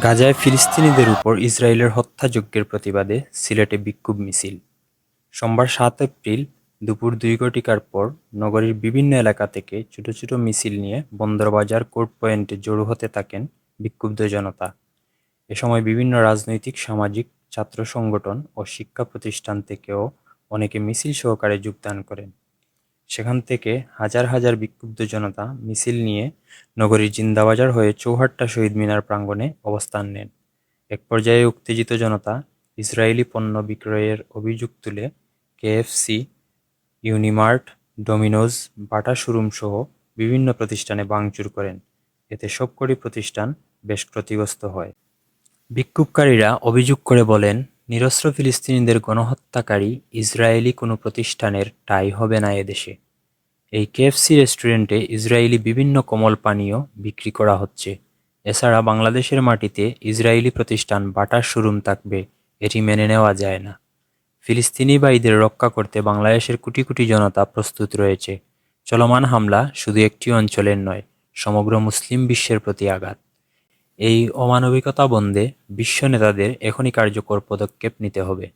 গাজায় ফিলিস্তিনিদের উপর ইসরায়েলের হত্যাযজ্ঞের প্রতিবাদে সিলেটে বিক্ষোভ মিছিল। সোমবার সাত এপ্রিল দুপুর দুই ঘটিকার পর নগরীর বিভিন্ন এলাকা থেকে ছোট ছোট মিছিল নিয়ে বন্দরবাজার কোর্ট পয়েন্টে জড়ো হতে থাকেন বিক্ষুব্ধ জনতা। এ সময় বিভিন্ন রাজনৈতিক, সামাজিক, ছাত্র সংগঠন ও শিক্ষা প্রতিষ্ঠান থেকেও অনেকে মিছিল সহকারে যোগদান করেন। সেখান থেকে হাজার হাজার বিক্ষুব্ধ জনতা মিছিল নিয়ে নগরীর জিন্দাবাজার হয়ে চৌহাট্টা শহীদ মিনার প্রাঙ্গণে অবস্থান নেন। এক পর্যায়ে উত্তেজিত জনতা ইসরায়েলি পণ্য বিক্রয়ের অভিযোগ তুলে KFC, Unimart, Domino's, Bata showroom সহ বিভিন্ন প্রতিষ্ঠানে ভাঙচুর করেন। এতে সবকটি প্রতিষ্ঠান বেশ ক্ষতিগ্রস্ত হয়। বিক্ষোভকারীরা অভিযোগ করে বলেন নিরস্ত্র ফিলিস্তিনিদের গণহত্যাকারী ইসরায়েলি কোনো প্রতিষ্ঠানের টাই হবে না এদেশে এই কেএফসি রেস্টুরেন্টে ইসরায়েলি বিভিন্ন কোমল পানীয় বিক্রি করা হচ্ছে। এছাড়া বাংলাদেশের মাটিতে ইসরায়েলি প্রতিষ্ঠান বাটার শোরুম থাকবে, এটি মেনে নেওয়া যায় না। ফিলিস্তিনি ভাইদের রক্ষা করতে বাংলাদেশের কোটি কোটি জনতা প্রস্তুত রয়েছে। চলমান হামলা শুধু একটি অঞ্চলের নয়, সমগ্র মুসলিম বিশ্বের প্রতি আঘাত। এই অমানবিকতা বন্ধে বিশ্ব নেতাদের এখনই কার্যকর পদক্ষেপ নিতে হবে।